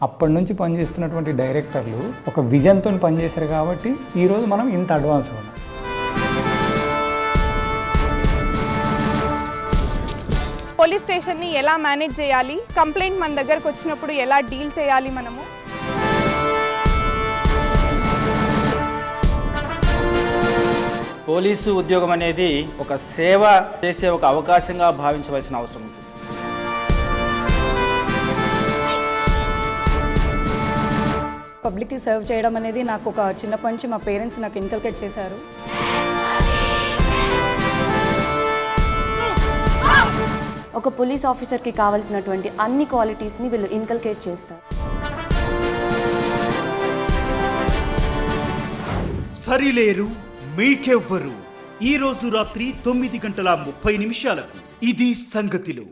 అప్పటి నుంచి పనిచేస్తున్నటువంటి డైరెక్టర్లు ఒక విజన్తో పనిచేశారు కాబట్టి ఈరోజు మనం ఇంత అడ్వాన్స్ ఉన్నాం పోలీస్ స్టేషన్ని ఎలా మేనేజ్ చేయాలి? కంప్లైంట్ మన దగ్గరకు వచ్చినప్పుడు ఎలా డీల్ చేయాలి మనము? పోలీసు ఉద్యోగం అనేది ఒక సేవ చేసే ఒక అవకాశంగా భావించవలసిన అవసరం ఉంటుంది పబ్లిక్కి సర్వ్ చేయడం అనేది నాకు ఒక చిన్నప్పటి నుంచి మా పేరెంట్స్ నాకు ఇన్కల్కేట్ చేశారు. ఒక పోలీస్ ఆఫీసర్కి కావాల్సినటువంటి అన్ని క్వాలిటీస్ని వీళ్ళు ఇన్కల్కేట్ చేస్తారు. సరిలేరు మీకెవ్వరు? ఈ రోజు రాత్రి తొమ్మిది గంటల ముప్పై నిమిషాలకు ఇది సంగతిలో.